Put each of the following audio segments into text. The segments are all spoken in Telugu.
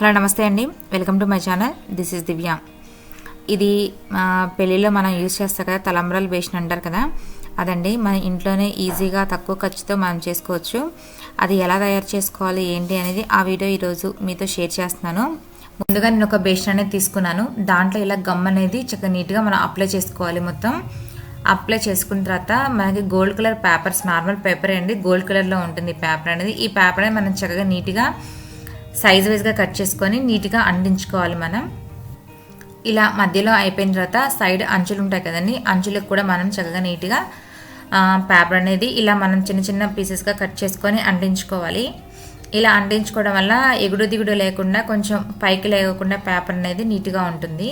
హలో నమస్తే అండి. Welcome to my channel this is Divya ఇది పెళ్ళిలో మనం యూజ్ చేస్తాం కదా తలంబ్రాలు బేషన్ అంటారు కదా. అదండి మన ఇంట్లోనే ఈజీగా తక్కువ ఖర్చుతో మనం చేసుకోవచ్చు. అది ఎలా తయారు చేసుకోవాలి ఏంటి అనేది ఆ వీడియో ఈరోజు మీతో షేర్ చేస్తున్నాను. ముందుగా నేను ఒక బేషన్ అనేది తీసుకున్నాను. దాంట్లో ఇలా గమ్ అనేది చక్కగా నీట్గా మనం అప్లై చేసుకోవాలి మొత్తం. అప్లై చేసుకున్న తర్వాత మనకి gold colour papers normal paper అండి. గోల్డ్ కలర్లో ఉంటుంది ఈ పేపర్ అనేది. ఈ పేపర్ అనేది మనం చక్కగా నీట్గా సైజ్ వైజ్గా కట్ చేసుకొని నీట్గా అంటించుకోవాలి మనం. ఇలా మధ్యలో అయిపోయిన తర్వాత సైడ్ అంచులు ఉంటాయి కదండి అంచులకు కూడా మనం చక్కగా నీట్గా పేపర్ అనేది ఇలా మనం చిన్న చిన్న పీసెస్గా కట్ చేసుకొని అంటించుకోవాలి. ఇలా అంటించుకోవడం వల్ల ఎగుడు దిగుడు లేకుండా కొంచెం పైకి లేకుండా పేపర్ అనేది నీట్గా ఉంటుంది.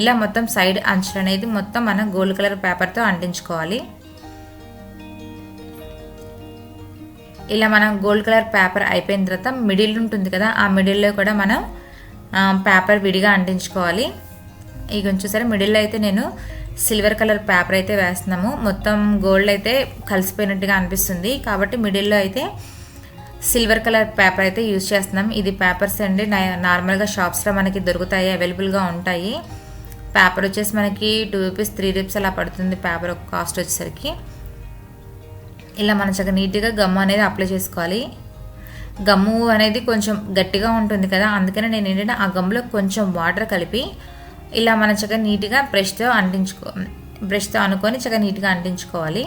ఇలా మొత్తం సైడ్ అంచులు అనేది మొత్తం మనం గోల్డ్ కలర్ పేపర్తో అంటించుకోవాలి. ఇలా మనం గోల్డ్ కలర్ పేపర్ అయిపోయిన తర్వాత మిడిల్ ఉంటుంది కదా ఆ మిడిల్లో కూడా మనం పేపర్ విడిగా అంటించుకోవాలి. ఇక చూసారా మిడిల్లో అయితే నేను సిల్వర్ కలర్ పేపర్ అయితే వేస్తున్నాము. మొత్తం గోల్డ్ అయితే కలిసిపోయినట్టుగా అనిపిస్తుంది. కాబట్టి మిడిల్లో అయితే సిల్వర్ కలర్ పేపర్ అయితే యూజ్ చేస్తున్నాం. ఇది పేపర్స్ అండి నార్మల్గా షాప్స్లో మనకి దొరుకుతాయి అవైలబుల్గా ఉంటాయి. పేపర్ వచ్చేసి మనకి టూ రూపీస్ త్రీ రూపీస్ అలా పడుతుంది పేపర్ కాస్ట్ వచ్చేసరికి. ఇలా మనం చక్కగా నీట్గా గమ్ము అనేది అప్లై చేసుకోవాలి. గమ్ము అనేది కొంచెం గట్టిగా ఉంటుంది కదా అందుకనే నేను ఏంటంటే ఆ గమ్లో కొంచెం వాటర్ కలిపి ఇలా మనం చక్కగా నీట్గా బ్రష్తో అంటించుకో బ్రష్తో అనుకొని చక్కగా నీట్గా అంటించుకోవాలి.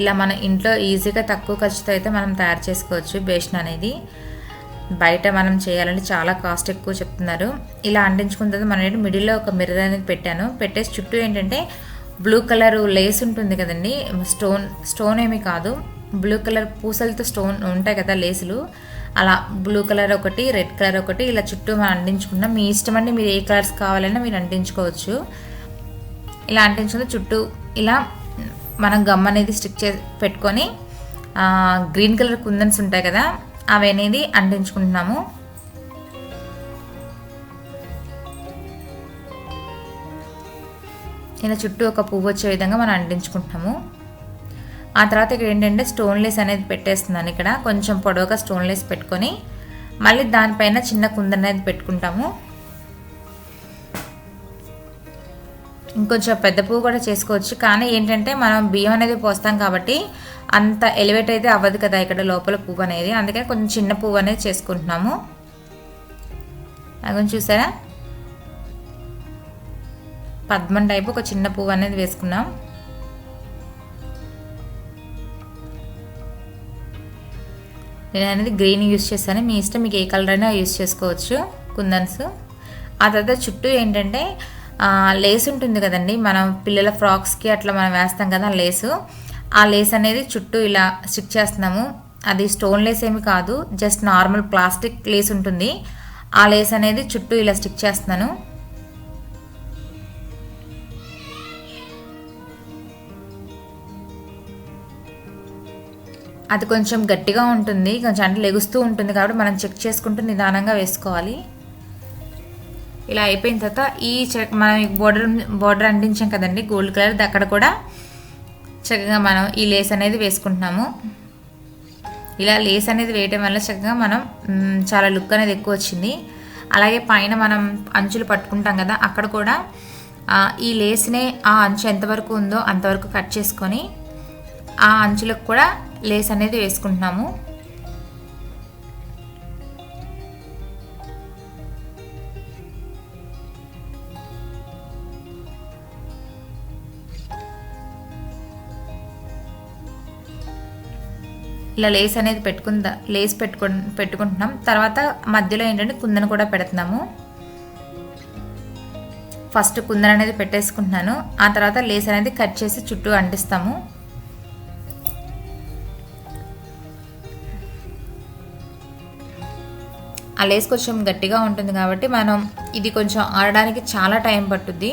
ఇలా మన ఇంట్లో ఈజీగా తక్కువ ఖర్చుతో అయితే మనం తయారు చేసుకోవచ్చు బేషన్ అనేది. బయట మనం చేయాలంటే చాలా కాస్ట్ ఎక్కువ చెప్తున్నారు. ఇలా అంటించుకున్న తర్వాత మనం ఏంటి మిడిల్లో ఒక మిర్రర్ అనేది పెట్టాను. పెట్టేసి చుట్టూ ఏంటంటే బ్లూ కలర్ లేస్ ఉంటుంది కదండి. స్టోన్ స్టోన్ ఏమీ కాదు. బ్లూ కలర్ పూసలతో స్టోన్ ఉంటాయి కదా లేసులు అలా బ్లూ కలర్ ఒకటి రెడ్ కలర్ ఒకటి ఇలా చుట్టూ మనం అంటించుకున్నాం మీ ఇష్టం అండి మీరు ఏ కలర్స్ కావాలన్నా మీరు అంటించుకోవచ్చు. ఇలా అంటించుకున్న చుట్టూ ఇలా మనం గమ్ అనేది స్టిక్ చే పెట్టుకొని గ్రీన్ కలర్ కుందన్స్ ఉంటాయి కదా అవి అనేది అంటించుకుంటున్నాము. ఇలా చుట్టూ ఒక పువ్వు వచ్చే విధంగా మనం అంటించుకుంటున్నాము. ఆ తర్వాత ఇక్కడ ఏంటంటే స్టోన్లెస్ అనేది పెట్టేస్తున్నాను ఇక్కడ. కొంచెం పొడవుగా స్టోన్లెస్ పెట్టుకొని మళ్ళీ దానిపైన చిన్న కుందన్ అనేది పెట్టుకుంటాము. ఇంకొంచెం పెద్ద పువ్వు కూడా చేసుకోవచ్చు. కానీ ఏంటంటే మనం బియ్యం అనేది పోస్తాం కాబట్టి అంత ఎలివేట్ అయితే అవ్వదు కదా ఇక్కడ లోపల పువ్వు అనేది. అందుకే కొంచెం చిన్న పువ్వు అనేది చేసుకుంటున్నాము. అది కొంచెం చూసారా? పద్మం టైపు ఒక చిన్న పువ్వు అనేది వేసుకున్నాం. నేను అనేది గ్రీన్ యూస్ చేశాను. మీ ఇష్టం మీకు ఏ కలర్ అయినా యూస్ చేసుకోవచ్చు. కుందన్స్. ఆ తర్వాత చుట్టూ ఏంటంటే లేస్ ఉంటుంది కదండి. మనం పిల్లల ఫ్రాక్స్కి అట్లా మనం వేస్తాం కదా లేసు ఆ లేస్ అనేది చుట్టూ ఇలా స్టిక్ చేస్తున్నాము. అది స్టోన్ లేస్ ఏమి కాదు జస్ట్ నార్మల్ ప్లాస్టిక్ లేస్ ఉంటుంది. ఆ లేస్ అనేది చుట్టూ ఇలా స్టిక్ చేస్తున్నాను. అది కొంచెం గట్టిగా ఉంటుంది కొంచెం అంటే లెగుస్తూ ఉంటుంది కాబట్టి మనం చెక్ చేసుకుంటూ నిదానంగా వేసుకోవాలి. ఇలా అయిపోయిన తర్వాత ఈ చెక్ మనం బోర్డర్ బోర్డర్ అంటించాం కదండి గోల్డ్ కలర్ అక్కడ కూడా చక్కగా మనం ఈ లేస్ అనేది వేసుకుంటున్నాము. ఇలా లేస్ అనేది వేయటం వల్ల చక్కగా మనం చాలా లుక్ అనేది ఎక్కువ వచ్చింది. అలాగే పైన మనం అంచులు పట్టుకుంటాం కదా అక్కడ కూడా ఈ లేస్నే ఆ అంచు ఎంతవరకు ఉందో అంతవరకు కట్ చేసుకొని ఆ అంచులకు కూడా లేస్ అనేది వేసుకుంటున్నాము. ఇలా లేస్ అనేది పెట్టుకుందా లేస్ పెట్టుకు పెట్టుకుంటున్నాం. తర్వాత మధ్యలో ఏంటంటే కుందన కూడా పెడుతున్నాము. ఫస్ట్ కుందన అనేది పెట్టేసుకుంటున్నాను. ఆ తర్వాత లేస్ అనేది కట్ చేసి చుట్టూ అంటిస్తాము. ఆ లేస్ కొంచెం గట్టిగా ఉంటుంది కాబట్టి మనం ఇది కొంచెం ఆడడానికి చాలా టైం పట్టుద్ది.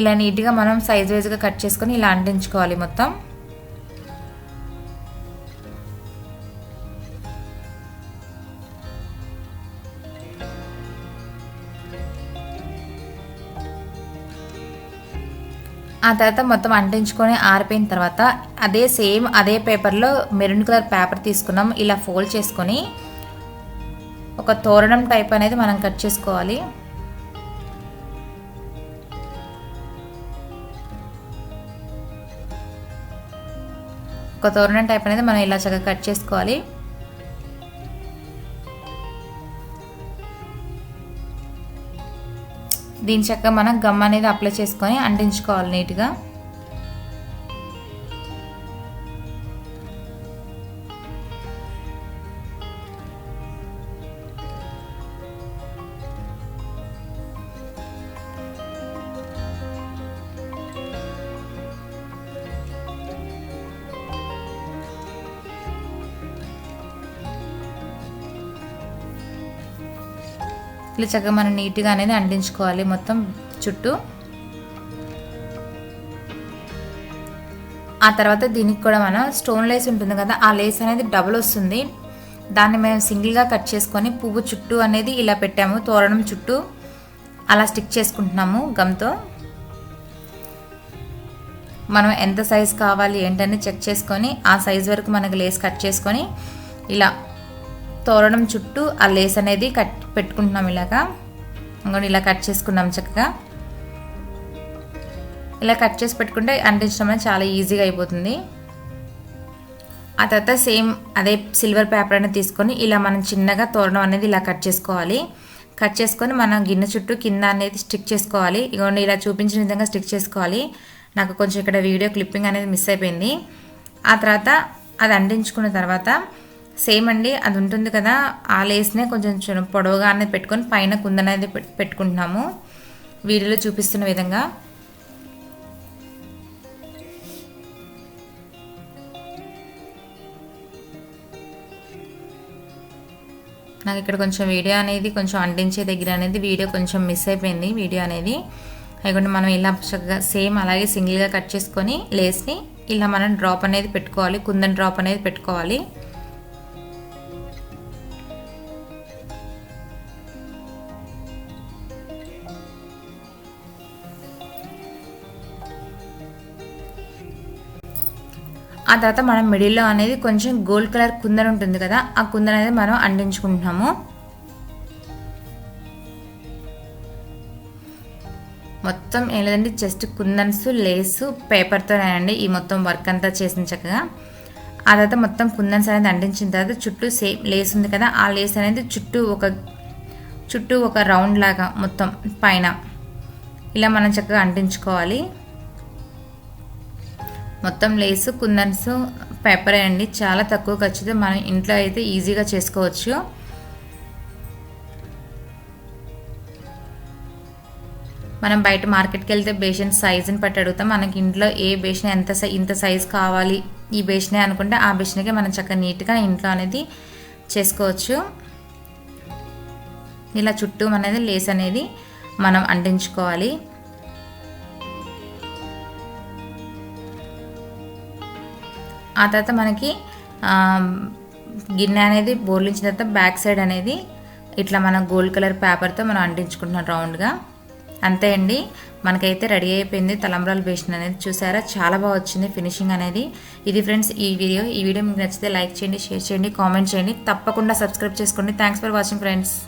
ఇలా నీట్గా మనం సైజ్ వైజ్గా కట్ చేసుకొని ఇలా అంటించుకోవాలి మొత్తం. ఆ తర్వాత మొత్తం అంటించుకొని ఆరిపోయిన తర్వాత అదే సేమ్ అదే పేపర్లో మెరూన్ కలర్ పేపర్ తీసుకున్నాం. ఇలా ఫోల్డ్ చేసుకొని ఒక తోరణం టైప్ అనేది మనం కట్ చేసుకోవాలి. ఒక తోరణం టైప్ అనేది మనం ఇలా చక్కగా కట్ చేసుకోవాలి. దీని చక్కగా మనం గమ్ అనేది అప్లై చేసుకొని అంటించుకోవాలి నీట్గా ఇట్లా చక్కగా మనం నీట్గా అనేది అంటించుకోవాలి మొత్తం చుట్టూ. ఆ తర్వాత దీనికి కూడా మనం స్టోన్ లేస్ ఉంటుంది కదా ఆ లేస్ అనేది డబుల్ వస్తుంది. దాన్ని మేము సింగిల్గా కట్ చేసుకొని పువ్వు చుట్టూ అనేది ఇలా పెట్టాము తోరణం చుట్టూ. అలా స్టిక్ చేసుకుంటున్నాము గమ్తో. మనం ఎంత సైజ్ కావాలి ఏంటని చెక్ చేసుకొని ఆ సైజ్ వరకు మనకు లేస్ కట్ చేసుకొని ఇలా తోరణం చుట్టూ ఆ లేస్ అనేది కట్ పెట్టుకుంటున్నాం ఇలాగా. ఇంకోటి ఇలా కట్ చేసుకున్నాం చక్కగా. ఇలా కట్ చేసి పెట్టుకుంటే అంటించడం అనేది చాలా ఈజీగా అయిపోతుంది. ఆ తర్వాత సేమ్ అదే సిల్వర్ పేపర్ అనేది తీసుకొని ఇలా మనం చిన్నగా తోరణం అనేది ఇలా కట్ చేసుకోవాలి. కట్ చేసుకొని మనం గిన్నె చుట్టూ కింద అనేది స్టిక్ చేసుకోవాలి. ఇగోండి ఇలా చూపించిన విధంగా స్టిక్ చేసుకోవాలి. నాకు కొంచెం ఇక్కడ వీడియో క్లిప్పింగ్ అనేది మిస్ అయిపోయింది. ఆ తర్వాత అది అంటించుకున్న తర్వాత సేమ్ అండి అది ఉంటుంది కదా ఆ లేస్నే కొంచెం పొడవుగా అనేది పెట్టుకొని పైన కుందనేది పెట్టుకుంటున్నాము. వీడియోలో చూపిస్తున్న విధంగా. నాకు ఇక్కడ కొంచెం వీడియో అనేది కొంచెం అంటించే దగ్గర అనేది వీడియో కొంచెం మిస్ అయిపోయింది వీడియో అనేది. అయిపోయింది మనం ఇలా చక్కగా సేమ్ అలాగే సింగిల్గా కట్ చేసుకొని లేస్ని ఇలా మనం డ్రాప్ అనేది పెట్టుకోవాలి కుందన్ డ్రాప్ అనేది పెట్టుకోవాలి. ఆ తర్వాత మనం మిడిల్లో అనేది కొంచెం గోల్డ్ కలర్ కుందన ఉంటుంది కదా ఆ కుందన అనేది మనం అంటించుకుంటున్నాము. మొత్తం ఏం లేదండి జస్ట్ కుందన్స్ లేసు పేపర్తోనేనండి ఈ మొత్తం వర్క్ అంతా చేసిన చక్కగా. ఆ తర్వాత మొత్తం కుందన్స్ అనేది అంటించిన తర్వాత చుట్టూ సేమ్ లేస్ ఉంది కదా ఆ లేస్ అనేది చుట్టూ ఒక చుట్టూ ఒక రౌండ్ లాగా మొత్తం పైన. ఇలా మనం చక్కగా అంటించుకోవాలి. మొత్తం లేసు కుందన్స్ పేపర్ అండి. చాలా తక్కువ ఖర్చుతో మనం ఇంట్లో అయితే ఈజీగా చేసుకోవచ్చు. మనం బయట మార్కెట్కి వెళ్తే బేషన్ సైజుని పట్టి అడుగుతాం. మనకి ఇంట్లో ఏ బేషన్ ఎంత ఇంత సైజ్ కావాలి ఈ బేషనే అనుకుంటే ఆ బేషన్కే మనం చక్కగా నీట్గా ఇంట్లో అనేది చేసుకోవచ్చు. ఇలా చుట్టూ అనేది లేస్ అనేది మనం అంటించుకోవాలి. ఆ తర్వాత మనకి గిన్నె అనేది బోర్లించిన తర్వాత బ్యాక్ సైడ్ అనేది ఇట్లా మనం గోల్డ్ కలర్ పేపర్తో మనం అంటించుకుంటున్నాం రౌండ్గా. అంతే అండి. మనకైతే రెడీ అయిపోయింది తలంబ్రాల బేషన్ అనేది. చూసారా? చాలా బాగా వచ్చింది ఫినిషింగ్ అనేది. ఇది ఫ్రెండ్స్ ఈ వీడియో. ఈ వీడియో మీకు నచ్చితే లైక్ చేయండి షేర్ చేయండి కామెంట్ చేయండి. తప్పకుండా సబ్స్క్రైబ్ చేసుకోండి. Thanks for watching friends.